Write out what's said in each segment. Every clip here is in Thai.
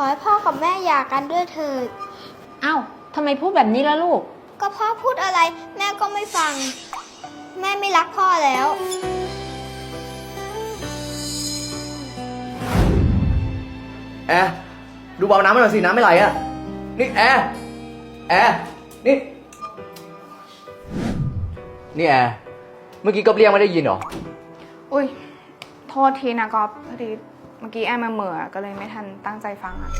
อให้พ่อกับแม่หย่ากันด้วยเถิด เอ้าทำไมพูดแบบนี้ล่ะลูก ก็พ่อพูดอะไร แม่ก็ไม่ฟัง แม่ไม่รักพ่อแล้ว แอร์ดูเบาน้ำไม่หน่อยสิน้ำไม่ไหลอะ นี่แอร์แอร์นี่ นี่แอร์เมื่อกี้ก็เรียกไม่ได้ยินเหรอ อุ้ย โทษทีนะก๊อฟพอดี เมื่อกี้แอมมาเหม่อก็เลยไม่ทันตั้งใจฟังอะ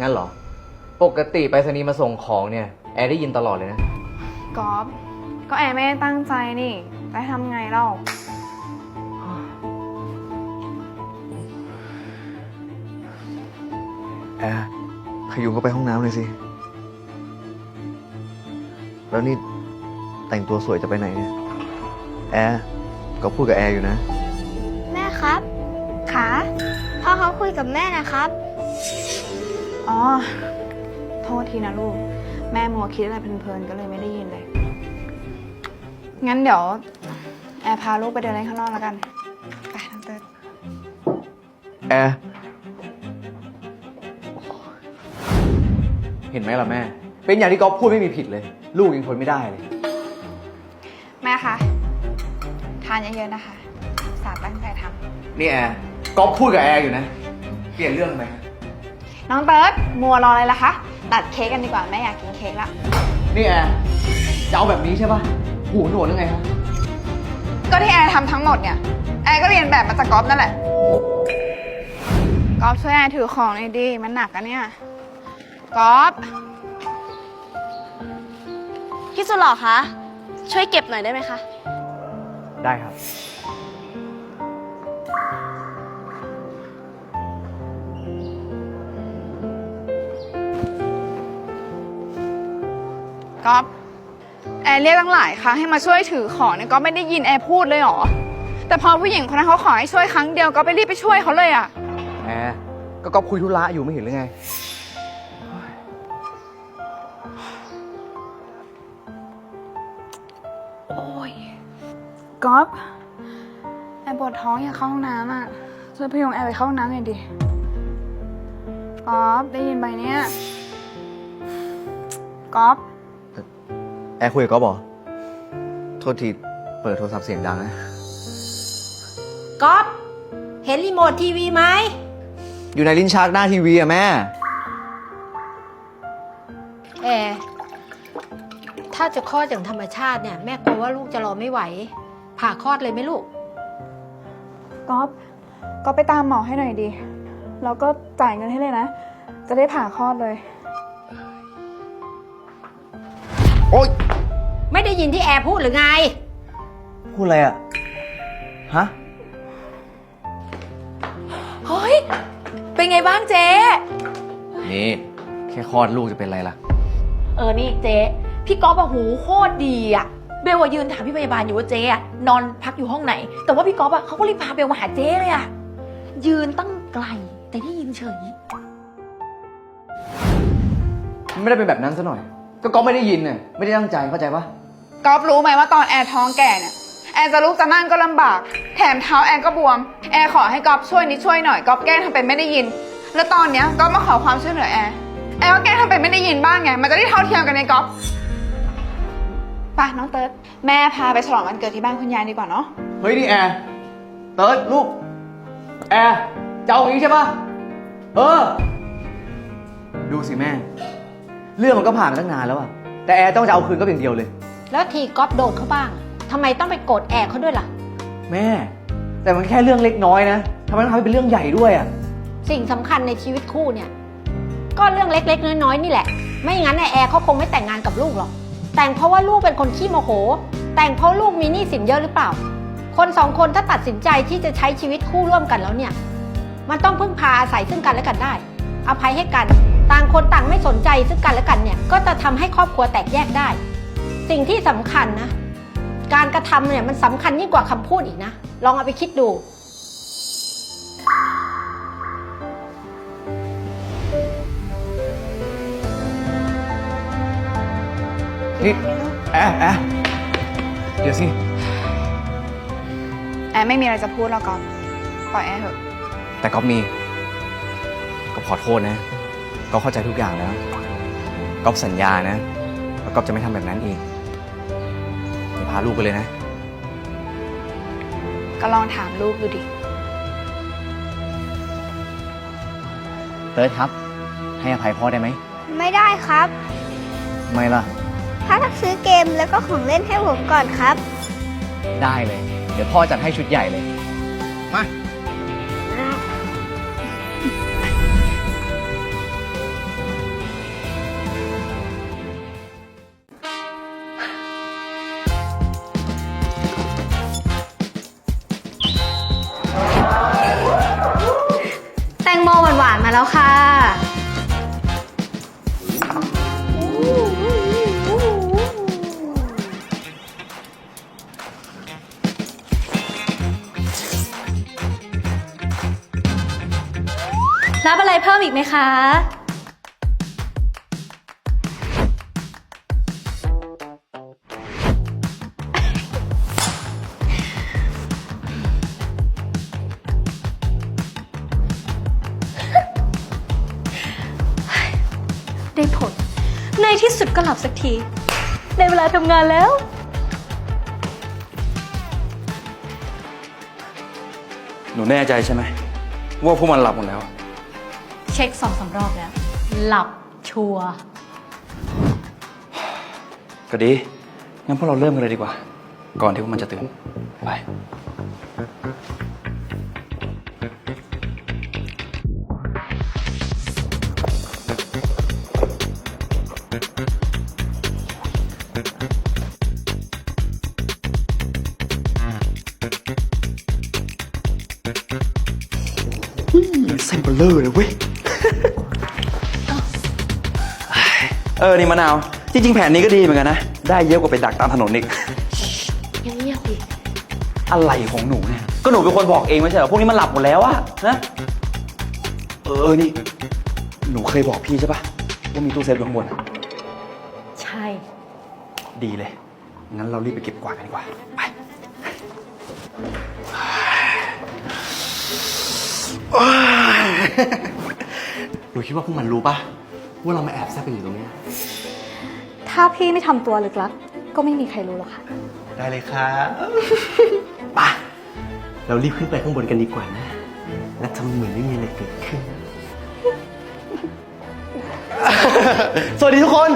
งั้นเหรอ ปกติไปรษณีย์มาส่งของเนี่ย แอร์ได้ยินตลอดเลยนะก๊อฟก็แอมไม่ได้ตั้งใจนี่ได้ทำไงเล่าแอร์ขยุงก็ไปห้องน้ำเลยสิ แล้วนี่แต่งตัวสวยจะไปไหนเนี่ย แอร์ก็พูดกับแอร์อยู่นะ ยกับแม่นะครับ อ๋อ โทษทีนะลูก แม่มัวคิดอะไรเพลินๆ ก็เลยไม่ได้ยินเลย งั้นเดี๋ยวแอร์พาลูกไปเดินเล่นข้างนอกแล้วกัน ไปน้องเติร์ดแอร์เห็นไหมล่ะแม่ เป็นอย่างที่ก๊อฟพูดไม่มีผิดเลย ลูกยังทนไม่ได้เลย แม่คะ ทานเยอะๆนะคะ สาตั้งใจทนี่แอร์ก๊อฟพูดกับแอร์อยู่นะ เปลี่ยนเรื่องไหมำน้องเติร์ดมัวรออะไรล่ะคะ ตัดเค้กกันดีกว่าแม่อยากกินเค้กละ นี่แอร์จะเอาแบบนี้ใช่ปะหูหนวกยังไงฮะก็ที่แอร์ทำทั้งหมดเนี่ย แอร์ก็เรียนแบบมาจากก๊อฟนั่นแหละ ก๊อฟช่วยแอร์ถือของหน่อยดิ มันหนักอะเนี่ย ก๊อฟ พี่สุดหล่อคะ ช่วยเก็บหน่อยได้ไหมคะ ได้ครับ ก๊อฟแอร์เรียกตั้งหลายครั้งให้มาช่วยถือของเนี่ยก๊อฟไม่ได้ยินแอร์พูดเลยเหรอ แต่พอผู้หญิงคนนั้นเขาขอให้ช่วยครั้งเดียวก็ไปรีบไปช่วยเขาเลยอะแอร์ก็ก๊อฟคุยธุระอยู่ไม่เห็นหรือไง โอ้ยก๊อฟแอร์ปวดท้องอยากเข้าห้องน้ำอะช่วยพยุงแอร์ไปเข้าห้องน้ำหน่อยดิ ก๊อฟได้ยินไหมเนี่ย ก๊อฟ แอร์คุยกับก๊อฟเหรอโทษทีเปิดโทรศัพท์เสียงดังนะ ก๊อฟเห็นรีโมททีวีไหม อยู่ในลิ้นชักหน้าทีวีอะแม่ แอร์ถ้าจะคลอดอย่างธรรมชาติเนี่ย แม่กลัวว่าลูกจะรอไม่ไหว ผ่าคลอดเลยไหมลูก ก๊อฟก๊อฟไปตามหมอให้หน่อยดิแล้วก็จ่ายเงินให้เลยนะ จะได้ผ่าคลอดเลย โอ๊ยไม่ได้ยินที่แอร์พูดหรือไง พูดอะไรอะฮะ เฮ้ย เป็นไงบ้างเจ๊ นี่ แค่คลอดลูกจะเป็นไรล่ะ เออ นี่เจ๊ พี่ก๊อฟอะหูโคตรดีอะเบลอะยืนถามพี่พยาบาลอยู่ว่าเจ๊อะนอนพักอยู่ห้องไหน แต่ว่าพี่ก๊อฟอะเขาก็รีบพาเบลมาหาเจ๊เลยอะยืนตั้งไกล แต่ได้ยินเฉย ไม่ได้เป็นแบบนั้นซะหน่อย ก็ก๊อฟไม่ได้ยินเนี่ยไม่ได้ตั้งใจเข้าใจปะก๊อฟรู้ไหมว่าตอนแอร์ท้องแก่เนี่ยแอร์จะลุกจะนั่งก็ลำบาก แถมเท้าแอร์ก็บวม แอร์ขอให้ก๊อฟช่วยนิดช่วยหน่อยก๊อฟแกล้งทำเป็นไม่ได้ยิน แล้วตอนเนี้ยก๊อฟมาขอความช่วยเหลือแอร์แอร์ก็แกล้งทำเป็นไม่ได้ยินบ้างไงมันจะได้เท่าเทียมกันในก๊อฟไปน้องเติร์ดแม่พาไปฉลองวันเกิดที่บ้านคุณยายดีกว่าเนาะเฮ้ยนี่แอร์เติร์ดลูกแอร์จะเอาอย่างนี้ใช่ปะเออ ดูสิแม่ เรื่องมันก็ผ่านมาตั้งนานแล้วอะแต่แอร์ต้องจะเอาคืนก็อย่างเดียวเลย แล้วทีก๊อฟโดนเขาบ้าง ทำไมต้องไปโกรธแอร์เขาด้วยล่ะ แม่ แต่มันแค่เรื่องเล็กน้อยนะทำไมต้องทำให้เป็นเรื่องใหญ่ด้วยอะสิ่งสำคัญในชีวิตคู่เนี่ย ก็เรื่องเล็กๆ น้อยๆนี่แหละ ไม่งั้นไอ้แอร์เขาคงไม่แต่งงานกับลูกหรอก แต่งเพราะว่าลูกเป็นคนขี้โมโห แต่งเพราะลูกมีหนี้สินเยอะหรือเปล่า คนสองคนถ้าตัดสินใจที่จะใช้ชีวิตคู่ร่วมกันแล้วเนี่ย มันต้องพึ่งพาอาศัยซึ่งกันและกันได้ อภัยให้กัน ต่างคนต่างไม่สนใจซึ่งกันและกันเนี่ยก็จะทำให้ครอบครัวแตกแยกได้ สิ่งที่สำคัญนะ การกระทำเนี่ยมันสำคัญยิ่งกว่าคำพูดอีกนะ ลองเอาไปคิดดูนี่แอร์แอร์เดี๋ยวสิ แอร์ไม่มีอะไรจะพูดแล้วก๊อฟปล่อยแอร์เถอะ แต่ก๊อฟมี ก็ขอโทษนะ ก็เข้าใจทุกอย่างแล้วก๊อฟสัญญานะว่าก๊อฟจะไม่ทำแบบนั้นอีกอย่าพาลูกไปเลยนะ ก็ลองถามลูกดูดิ เติร์ดครับ ให้อภัยพ่อได้ไหม ไม่ได้ครับ ไม่ล่ะ ถ้าต้องซื้อเกมแล้วก็ของเล่นให้ผมก่อนครับ ได้เลย เดี๋ยวพ่อจัดให้ชุดใหญ่เลย มาแล้วค่ะรับอะไรเพิ่มอีกไหมคะ ได้ผล ในที่สุดก็หลับสักทีได้เวลาทำงานแล้ว หนูแน่ใจใช่ไหมว่าพวกมันหลับหมดแล้ว เช็คสองสามรอบแล้ว หลับชัวร์ก็ดี งั้นพวกเราเริ่มกันเลยดีกว่า ก่อนที่พวกมันจะตื่น ไป ส้นเบลเลอร์เลยเว้ย เออ นี่มะนาว จริง ๆ แผนนี้ก็ดีเหมือนกันนะ ได้เยอะกว่าไปดักตามถนนอีกเงียบๆดิอะไรของหนูเนี่ย ก็หนูเป็นคนบอกเองไม่ใช่เหรอ พวกนี้มันหลับหมดแล้วอะนะ เออ นี่ หนูเคยบอกพี่ใช่ปะว่ามีตู้เซฟอยู่ข้างบนอะใช่ ดีเลย งั้นเรารีบไปเก็บกวาดกันดีกว่า ไป หนูคิดว่าพวกมันรู้ปะว่าเรามาแอบแซบกันอยู่ตรงเนี้ยถ้าพี่ไม่ทำตัวลึกลักก็ไม่มีใครรู้หรอกค่ะ ได้เลยครับป่ะเรารีบขึ้นไปข้างบนกันดีกว่านะ และทำเหมือนไม่มีอะไรเกิดขึ้น สวัสดีทุกคน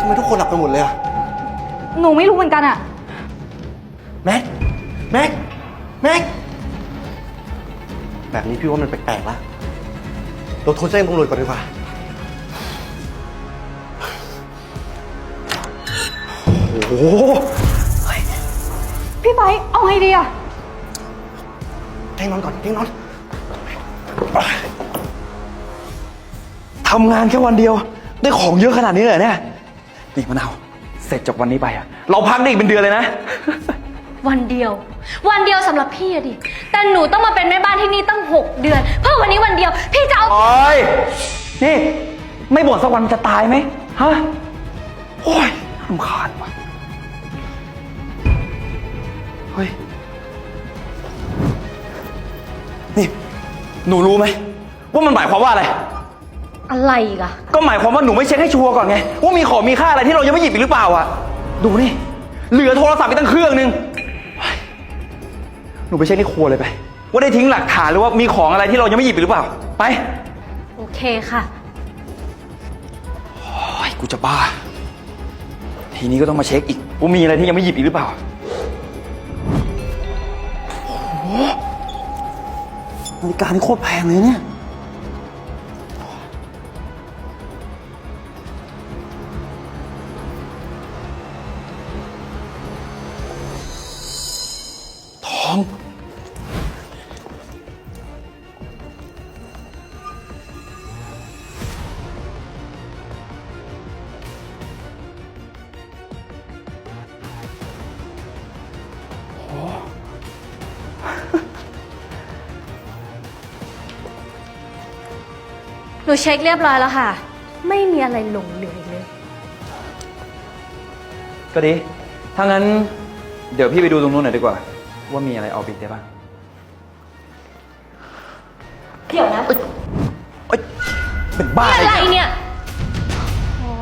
ทำไมทุกคนหลับไปหมดเลยอะหนูไม่รู้เหมือนกันอะแม็ก แม็ก แม็ก แบบนี้พี่ว่ามันแปลกๆละเราโทรแจ้งตำรวจก่อนดีกว่า โอ้โห พี่ไบร์ทเอาไงดีอะแกล้งนอนก่อนแกล้งนอน ทำงานแค่วันเดียว ได้ของเยอะขนาดนี้เลยเหรอเนี่ยนี่มะนาว เสร็จจากวันนี้ไปอะเราพักได้อีกเป็นเดือนเลยนะ วันเดียว วันเดียวสำหรับพี่อะดิ แต่หนูต้องมาเป็นแม่บ้านที่นี่ตั้งหกเดือน เพื่อวันนี้วันเดียว พี่จะเอา โอ้ยนี่ ไม่บ่นสักวันจะตายไหมฮะ โอ้ยรำคาญว่ะเฮ้ย นี่ หนูรู้ไหม ว่ามันหมายความว่าอะไร อะไรอีกอะก็หมายความว่าหนูไม่เช็คให้ชัวร์ก่อนไง ว่ามีของมีค่าอะไรที่เรายังไม่หยิบอีกหรือเปล่าอะ ดูนี่ เหลือโทรศัพท์อีกตั้งเครื่องนึงเฮ้ย หนูไปเช็คในครัวเลยไป ว่าได้ทิ้งหลักฐานหรือว่ามีของอะไรที่เรายังไม่หยิบอีกหรือเปล่า ไป โอเคค่ะ โอ้ยกูจะบ้า ทีนี้ก็ต้องมาเช็คอีกว่ามีอะไรที่ยังไม่หยิบอีกหรือเปล่าโอ้โหนาฬิกานี่โคตรแพงเลยเนี่ย อง หนูเช็คเรียบร้อยแล้วค่ะ ไม่มีอะไรหลงเหลืออีกเลย ก็ดี ถ้างั้น เดี๋ยวพี่ไปดูตรงนู้นหน่อยดีกว่า ว่ามีอะไรเอาปิดได้บ้าง เดี๋ยวนะเป็นบ้านี่อะไรอะไรเนี่ยเนี่ย อ๋อ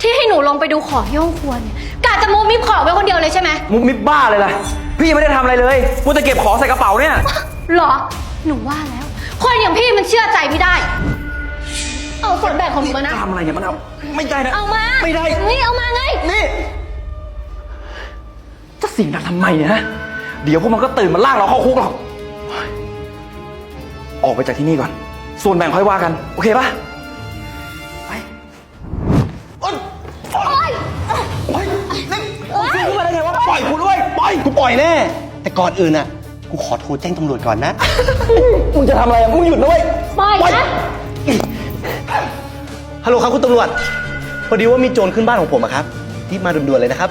ที่ให้หนูลงไปดูของที่ห้องครัวเนี่ยกะจะมูมิบของไว้คนเดียวเลยใช่ไหมมุกมิบบ้าเลยล่ะ พี่ยังไม่ได้ทำอะไรเลยกูจะเก็บของใส่กระเป๋าเนี่ยเหรอ หนูว่าแล้ว คนอย่างพี่มันเชื่อใจไม่ได้ เอาส่วนแบ่งของหนูมานะ ทำอะไรเนี่ยมันเอาไม่ได้นะเอามาไม่ได้เฮ้ยเอามาไง นี่ จะเสียงดังทำไมเนี่ยฮะ เดี๋ยวพวกมันก็ตื่นมาลากเราเข้าคุกหรอก ออกไปจากที่นี่ก่อน ส่วนแบ่งค่อยว่ากัน โอเคปะไปโอ๊ยโอ๊ยโอ๊ยนี่คุณพูดอะไรไงวะปล่อยกูด้วยปล่อยกูปล่อยแน่ แต่ก่อนอื่นอะ กูขอโทรแจ้งตำรวจก่อนนะ มึงจะทำอะไรอะมึงหยุดด้วยปล่อยนะ ฮัลโหลครับคุณตำรวจ พอดีว่ามีโจรขึ้นบ้านของผมอะครับรีบมาด่วนๆเลยนะครับ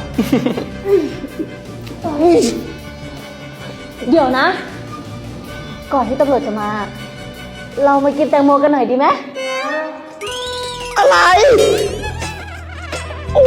เดี๋ยวนะ ก่อนที่ตำรวจจะมา เรามากินแตงโมกันหน่อยดีไหมอะไร โอ้